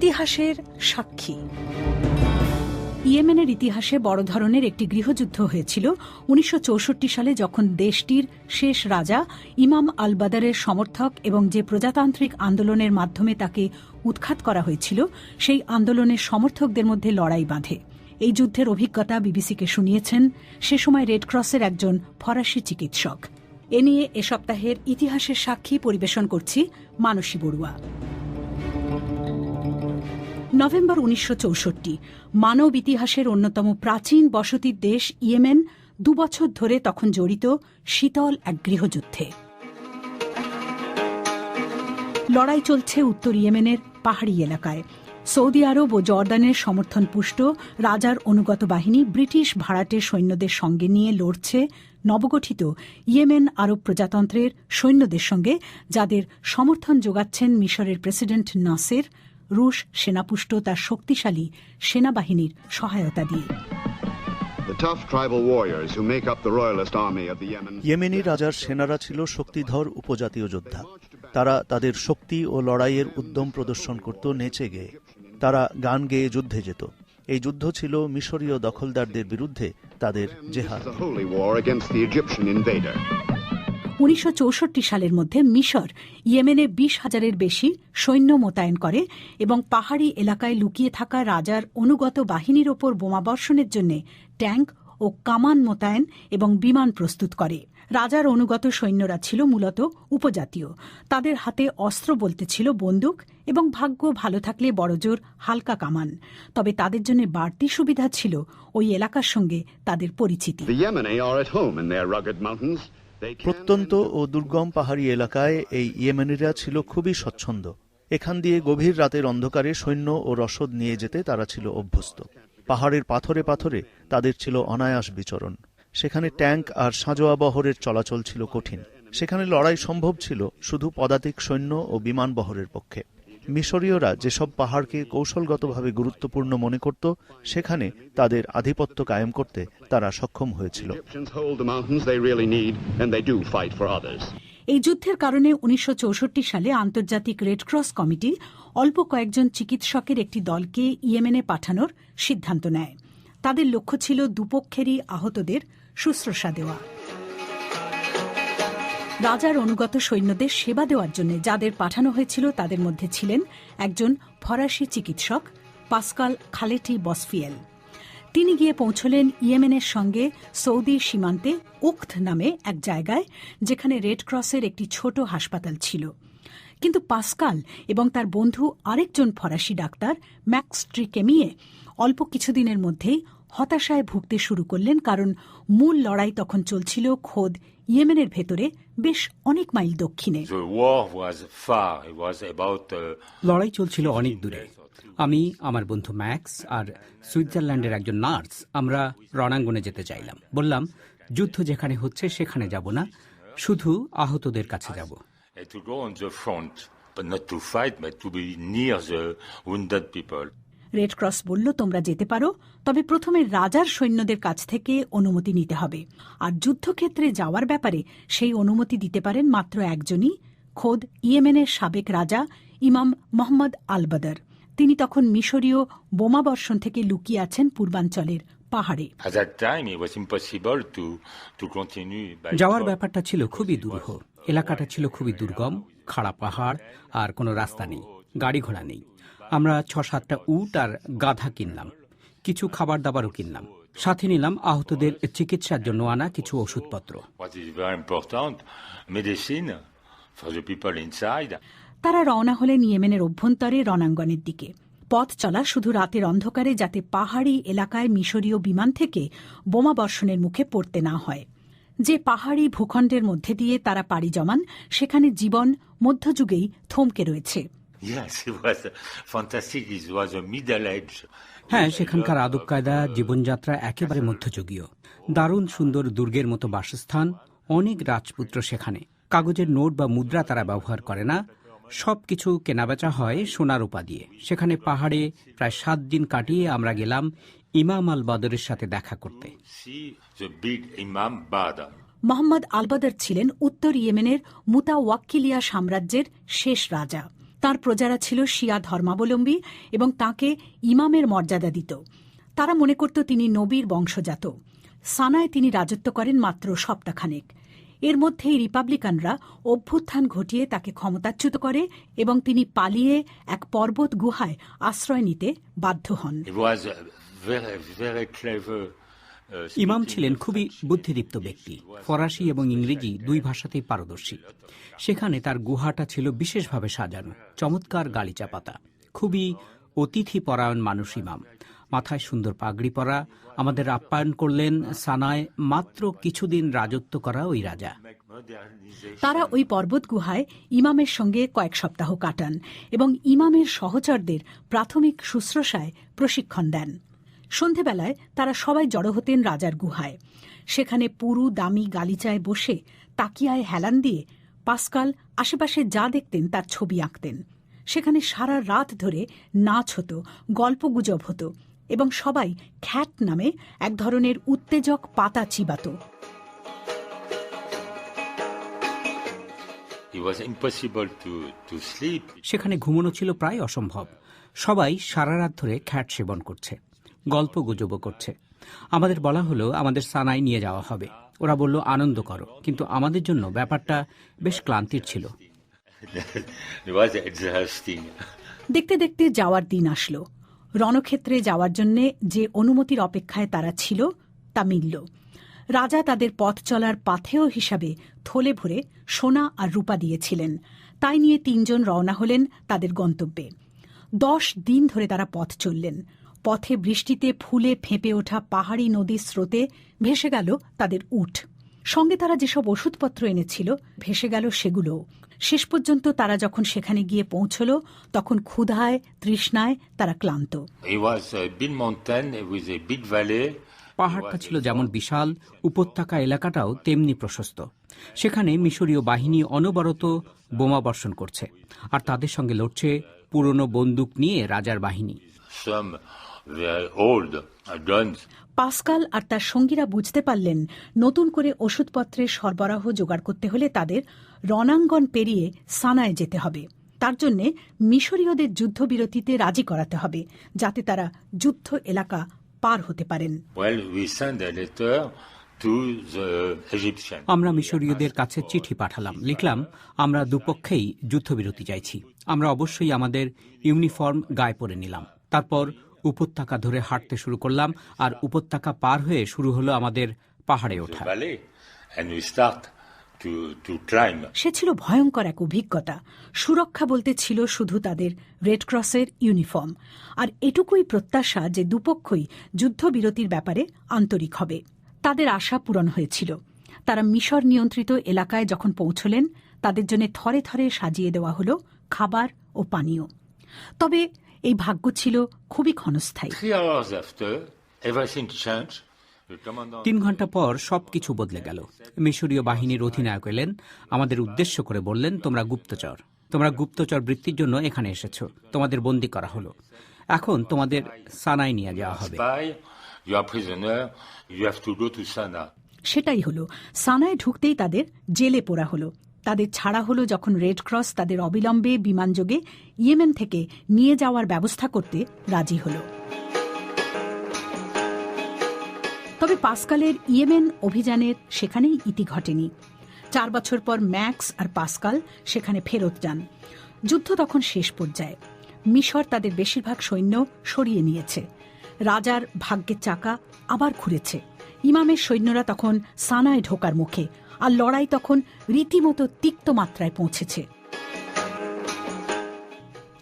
ইতিহাসের সাক্ষী। ইয়েমেনের ইতিহাসে বড় ধরনের একটি গৃহযুদ্ধ হয়েছিল। উনিশশো চৌষট্টি সালে যখন দেশটির শেষ রাজা ইমাম আল বাদারের সমর্থক এবং যে প্রজাতান্ত্রিক আন্দোলনের মাধ্যমে তাকে উৎখাত করা হয়েছিল, সেই আন্দোলনের সমর্থকদের মধ্যে লড়াই বাঁধে। এই যুদ্ধের অভিজ্ঞতা বিবিসিকে শুনিয়েছেন সে সময় রেডক্রসের একজন ফরাসি চিকিৎসক। এ নিয়ে এ সপ্তাহের ইতিহাসের সাক্ষী পরিবেশন করছি মানসী বড়ুয়া। নভেম্বর উনিশশো চৌষট্টি, মানব ইতিহাসের অন্যতম প্রাচীন বসতির দেশ ইয়েমেন দুবছর ধরে তখন জড়িত শীতল এক গৃহযুদ্ধে। লড়াই চলছে উত্তর ইয়েমেনের পাহাড়ি এলাকায়। সৌদি আরব ও জর্দানের সমর্থন পুষ্ট রাজার অনুগত বাহিনী ব্রিটিশ ভাড়াটে সৈন্যদের সঙ্গে নিয়ে লড়ছে নবগঠিত ইয়েমেন আরব প্রজাতন্ত্রের সৈন্যদের সঙ্গে, যাদের সমর্থন যোগাচ্ছেন মিশরের প্রেসিডেন্ট নাসের রুশ সেনাপুষ্ট তার শক্তিশালী সেনাবাহিনীর সহায়তা দিয়ে. ইয়েমেনি রাজার সেনারা ছিল শক্তিধর উপজাতীয় যোদ্ধা। তারা তাদের শক্তি ও লড়াইয়ের উদ্যম প্রদর্শন করত নেচে গেয়ে। তারা গান গেয়ে যুদ্ধে যেত। এই যুদ্ধ ছিল মিশরীয় দখলদারদের বিরুদ্ধে তাদের জেহাদ। উনিশশো চৌষট্টি সালের মধ্যে মিশর ইয়েমেনে বিশ হাজারের বেশি সৈন্য মোতায়েন করে এবং পাহাড়ি এলাকায় লুকিয়ে থাকা রাজার অনুগত বাহিনীর ওপর বোমাবর্ষণের জন্য ট্যাঙ্ক ও কামান মোতায়েন এবং বিমান প্রস্তুত করে। রাজার অনুগত সৈন্যরা ছিল মূলত উপজাতীয়। তাদের হাতে অস্ত্র বলতে ছিল বন্দুক এবং ভাগ্য ভালো থাকলে বড়জোর হালকা কামান। তবে তাদের জন্য বাড়তি সুবিধা ছিল ওই এলাকার সঙ্গে তাদের পরিচিতি। প্রত্যন্ত ও দুর্গম পাহাড়ি এলাকায় এই ইয়েমেনিরা ছিল খুবই স্বচ্ছন্দ। এখান দিয়ে গভীর রাতের অন্ধকারে সৈন্য ও রসদ নিয়ে যেতে তারা ছিল অভ্যস্ত। পাহাড়ের পাথরে পাথরে তাদের ছিল অনায়াস বিচরণ। সেখানে ট্যাঙ্ক আর সাঁজোয়া বহরের চলাচল ছিল কঠিন। সেখানে লড়াই সম্ভব ছিল শুধু পদাতিক সৈন্য ও বিমান বহরের পক্ষে। মিশরীয়রা যেসব পাহাড়কে কৌশলগতভাবে গুরুত্বপূর্ণ মনে করত সেখানে তাদের আধিপত্য কায়েম করতে তারা সক্ষম হয়েছিল. এই যুদ্ধের কারণে উনিশশো চৌষট্টি সালে আন্তর্জাতিক রেডক্রস কমিটি অল্প কয়েকজন চিকিৎসকের একটি দলকে ইয়েমেনে পাঠানোর সিদ্ধান্ত নেয়। তাদের লক্ষ্য ছিল দুপক্ষেরই আহতদের শুশ্রূষা দেওয়া। রাজার অনুগত সৈন্যদের সেবা দেওয়ার জন্য যাদের পাঠানো হয়েছিল তাদের মধ্যে ছিলেন একজন ফরাসি চিকিৎসক, পাসকাল খালেটি বসফিয়েল। তিনি গিয়ে পৌঁছলেন ইয়েমেনের সঙ্গে সৌদি সীমান্তে উক্ত নামে এক জায়গায়, যেখানে রেড ক্রসের একটি ছোট হাসপাতাল ছিল। কিন্তু পাসকাল এবং তার বন্ধু আরেকজন ফরাসি ডাক্তার, ম্যাক্স ট্রিকেমিয়ে, অল্প কিছুদিনের মধ্যেই হতাশায় ভুগতে শুরু করলেন কারণ মূল লড়াই তখন চলছিল খোদ ইয়েমেনের ভেতরে বেশ অনেক মাইল দক্ষিণে। Uh, লড়াই চলছিল অনেক দূরে। আমি আমার বন্ধু ম্যাক্স আর সুইজারল্যান্ডের একজন নার্স আমরা রণাঙ্গনে যেতে চাইলাম। বললাম যুদ্ধ যেখানে হচ্ছে সেখানে যাব না। শুধু আহতদের কাছে যাব। To go on the front, but not to fight, but to be near the wounded people. Red cross বলল, তোমরা যেতে পারো, তবে প্রথমে রাজার সৈন্যদের কাছ থেকে অনুমতি নিতে হবে। আর যুদ্ধক্ষেত্রে যাওয়ার ব্যাপারে সেই অনুমতি দিতে পারেন মাত্র একজনই, খোদ ইয়েমেনের সাবেক রাজা ইমাম মোহাম্মদ আলবদর। তিনি তখন মিশরীয় বোমাবর্ষণ থেকে লুকিয়ে আছেন পূর্বাঞ্চলের পাহাড়ে। যাওয়ার ব্যাপারটা ছিল খুবই দুরূহ। এলাকাটা ছিল খুবই দুর্গম, খাড়া পাহাড়, আর কোনো রাস্তা নেই গাড়ি ঘোড়া নেই। আমরা ছ সাতটা উট আর গাধা কিনলাম। কিছু খাবার দাবারও কিনলাম। সাথে নিলাম আহতদের চিকিৎসার জন্য আনা কিছু ওষুধপত্র. তারা রওনা হলেন ইয়েমেনের অভ্যন্তরে রণাঙ্গনের দিকে। পথ চলা শুধু রাতের অন্ধকারে যাতে পাহাড়ি এলাকায় মিশরীয় বিমান থেকে বোমা বর্ষণের মুখে পড়তে না হয়। যে পাহাড়ি ভূখণ্ডের মধ্যে দিয়ে তারা পাড়ি জমান সেখানে জীবন মধ্যযুগেই থমকে রয়েছে। Yes, it was fantastic. It was a middle age. হ্যাঁ সেখানকার আদব কায়দা জীবনযাত্রা একেবারে মধ্যযুগীয় দারুণ সুন্দর দুর্গের মতো বাসস্থান অনেক রাজপুত্র সেখানে কাগজের নোট বা মুদ্রা তারা ব্যবহার করে না সবকিছু কেনাবেচা হয় সোনার উপা দিয়ে সেখানে পাহাড়ে প্রায় সাত দিন কাটিয়ে আমরা গেলাম ইমাম আল বদরের সাথে দেখা করতে See the big Imam Badr. Mohammad Albadr ছিলেন উত্তর ইয়েমেনের মুতাওয়াক্কিলিয়া সাম্রাজ্যের শেষ রাজা তার প্রজারা ছিল শিয়া ধর্মাবলম্বী এবং তাকে ইমামের মর্যাদা দিত। তারা মনে করত তিনি নবীর বংশজাত। সানায় তিনি রাজত্ব করেন মাত্র সপ্তাহখানেক। এর মধ্যেই রিপাবলিকানরা অভ্যুত্থান ঘটিয়ে তাকে ক্ষমতাচ্যুত করে এবং তিনি পালিয়ে এক পর্বত গুহায় আশ্রয় নিতে বাধ্য হন। ইমাম ছিলেন খুবই বুদ্ধিদীপ্ত ব্যক্তি, ফরাসি এবং ইংরেজি দুই ভাষাতেই পারদর্শী। সেখানে তার গুহাটা ছিল বিশেষভাবে সাজানো, চমৎকার গালিচা পাতা খুবই অতিথি পরায়ণ মানুষ ইমাম। মাথায় সুন্দর পাগড়ি পরা, আমাদের আপ্যায়ন করলেন সানায় মাত্র কিছুদিন রাজত্ব করা ওই রাজা. তারা ওই পর্বত গুহায় ইমামের সঙ্গে কয়েক সপ্তাহ কাটান এবং ইমামের সহচরদের প্রাথমিক শুশ্রূষায় প্রশিক্ষণ দেন। সন্ধেবেলায় তারা সবাই জড়ো হতেন রাজার গুহায়। সেখানে পুরু দামি গালিচায় বসে তাকিয়ায় হেলান দিয়ে পাস্কাল আশেপাশে যা দেখতেন তার ছবি আঁকতেন। সেখানে সারা রাত ধরে নাচ হতো গল্পগুজব হতো এবং সবাই খ্যাট নামে এক ধরনের উত্তেজক পাতা চিবাত। It was impossible to, to সেখানে ঘুমানো ছিল প্রায় অসম্ভব। সবাই সারা রাত ধরে খ্যাট সেবন করছে। গল্প গুজবও করছে। আমাদের বলা হলো আমাদের সানাই নিয়ে যাওয়া হবে। ওরা বলল আনন্দ করো। কিন্তু আমাদের জন্য ব্যাপারটা বেশ ক্লান্তির ছিল. দেখতে দেখতে যাওয়ার দিন আসলো। রণক্ষেত্রে যাওয়ার জন্য যে অনুমতির অপেক্ষায় তারা ছিল তা মিলল। রাজা তাদের পথ চলার পাথেয় হিসাবে থলে ভরে সোনা আর রূপা দিয়েছিলেন। তাই নিয়ে তিনজন রওনা হলেন তাদের গন্তব্যে। দশ দিন ধরে তারা পথ চললেন। পথে বৃষ্টিতে ফুলে ফেঁপে ওঠা পাহাড়ি নদীর স্রোতে ভেসে গেল তাদের উঠ। সঙ্গে তারা যেসব ওষুধপত্র এনেছিল ভেসে গেল সেগুলো শেষ পর্যন্ত তারা যখন সেখানে গিয়ে পৌঁছল তখন ক্ষুধায় তৃষ্ণায় তারা ক্লান্ত. পাহাড়টা ছিল যেমন বিশাল উপত্যকা এলাকাটাও তেমনি প্রশস্ত। সেখানে মিশরীয় বাহিনী অনবরত বোমা বর্ষণ করছে আর তাদের সঙ্গে লড়ছে পুরনো বন্দুক নিয়ে রাজার বাহিনী। Uh. পাসকাল আর তার সঙ্গীরা বুঝতে পারলেন নতুন করে ওষুধপত্রের সরবরাহ জোগাড় করতে হলে তাদের রণাঙ্গন পেরিয়ে সানায় যেতে হবে। তার জন্যে মিশরীয়দের যুদ্ধবিরতিতে রাজি করাতে হবে যাতে তারা যুদ্ধ এলাকা পার হতে পারেন। Well, we sent a letter to the Egyptians. আমরা মিশরীয়দের কাছে চিঠি পাঠালাম। লিখলাম আমরা দুপক্ষেই যুদ্ধবিরতি চাইছি। আমরা অবশ্যই আমাদের ইউনিফর্ম গায়ে পরে নিলাম। তারপর উপত্যকা ধরে হাঁটতে শুরু করলাম আর উপত্যকা পার হয়ে শুরু হলো আমাদের পাহাড়ে ওঠা. সে ছিল ভয়ঙ্কর এক অভিজ্ঞতা। সুরক্ষা বলতে ছিল শুধু তাদের রেড ক্রসের ইউনিফর্ম আর এটুকুই প্রত্যাশা যে দুপক্ষই যুদ্ধবিরতির ব্যাপারে আন্তরিক হবে। তাদের আশা পূরণ হয়েছিল। তারা মিশর নিয়ন্ত্রিত এলাকায় যখন পৌঁছলেন তাদের জন্য থরে থরে সাজিয়ে দেওয়া হলো খাবার ও পানীয়। তবে এই ভাগ্য ছিল খুবই ক্ষণস্থায়ী। তিন ঘণ্টা পর সবকিছু বদলে গেল। মিশরীয় বাহিনীর অধিনায়ক এলেন। আমাদের উদ্দেশ্য করে বললেন তোমরা গুপ্তচর। তোমরা গুপ্তচর বৃত্তির জন্য এখানে এসেছ। তোমাদের বন্দি করা হলো। এখন তোমাদের সানায় নিয়ে যাওয়া হবে. সেটাই হলো। সানায় ঢুকতেই তাদের জেলে পোড়া হলো। তাদের ছাড়া হলো যখন রেড ক্রস তাদের অবিলম্বে বিমানযোগে ইয়েমেন থেকে নিয়ে যাওয়ার ব্যবস্থা করতে রাজি হলো। তবে পাসকালের ইয়েমেন অভিযানের সেখানেই ইতি ঘটেনি। চার বছর পর ম্যাক্স আর পাসকাল সেখানে ফেরত যান। যুদ্ধ তখন শেষ পর্যায়ে। মিশর তাদের বেশিরভাগ সৈন্য সরিয়ে নিয়েছে। রাজার ভাগ্যের চাকা আবার ঘুরেছে ইমামের সৈন্যরা তখন সানায় ঢোকার মুখে আর লড়াই তখন রীতিমতো তিক্ত মাত্রায় পৌঁছেছে।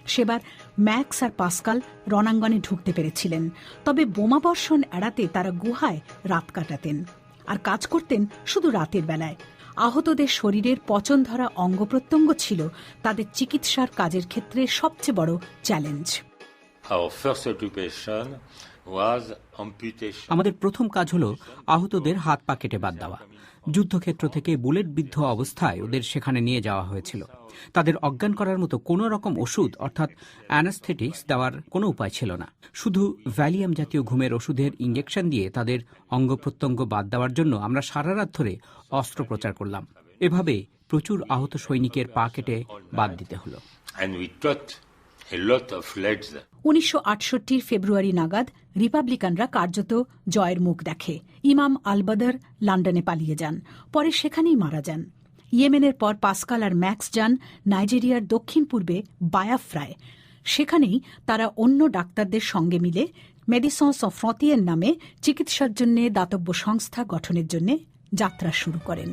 সেবার ম্যাক্স আর পাস্কাল রণাঙ্গনে ঢুকতে পেরেছিলেন। তবে বোমাবর্ষণ এড়াতে তারা গুহায় রাত কাটাতেন আর কাজ করতেন শুধু রাতের বেলায়। আহতদের শরীরের পচন ধরা অঙ্গ প্রত্যঙ্গ ছিল তাদের চিকিৎসার কাজের ক্ষেত্রে সবচেয়ে বড় challenge. Our first occupation was amputation. আমাদের প্রথম কাজ হলো আহতদের হাত পা কেটে বাদ দেওয়া। যুদ্ধক্ষেত্র থেকে বুলেট বিদ্ধ অবস্থায় ওদের সেখানে নিয়ে যাওয়া হয়েছিল। তাদের অজ্ঞান করার মতো কোনো রকম ওষুধ, অর্থাৎ অ্যানাস্থেটিক্স দেওয়ার কোনো উপায় ছিল না। শুধু ভ্যালিয়াম জাতীয় ঘুমের ওষুধের ইঞ্জেকশন দিয়ে তাদের অঙ্গ প্রত্যঙ্গ বাদ দেওয়ার জন্য আমরা সারা রাত ধরে অস্ত্রোপচার করলাম। এভাবে প্রচুর আহত সৈনিকের পা কেটে বাদ দিতে হলো। উনিশশো আটষট্টির ফেব্রুয়ারি নাগাদ রিপাবলিকানরা কার্যত জয়ের মুখ দেখে। ইমাম আলবাদর লন্ডনে পালিয়ে যান, পরে সেখানেই মারা যান। ইয়েমেনের পর পাসকাল আর ম্যাক্স যান নাইজেরিয়ার দক্ষিণ পূর্বে বায়াফ্রায়। সেখানেই তারা অন্য ডাক্তারদের সঙ্গে মিলে মেডিসন্স অফ ফ্রঁতিয়ের নামে চিকিৎসার জন্য দাতব্য সংস্থা গঠনের জন্য যাত্রা শুরু করেন।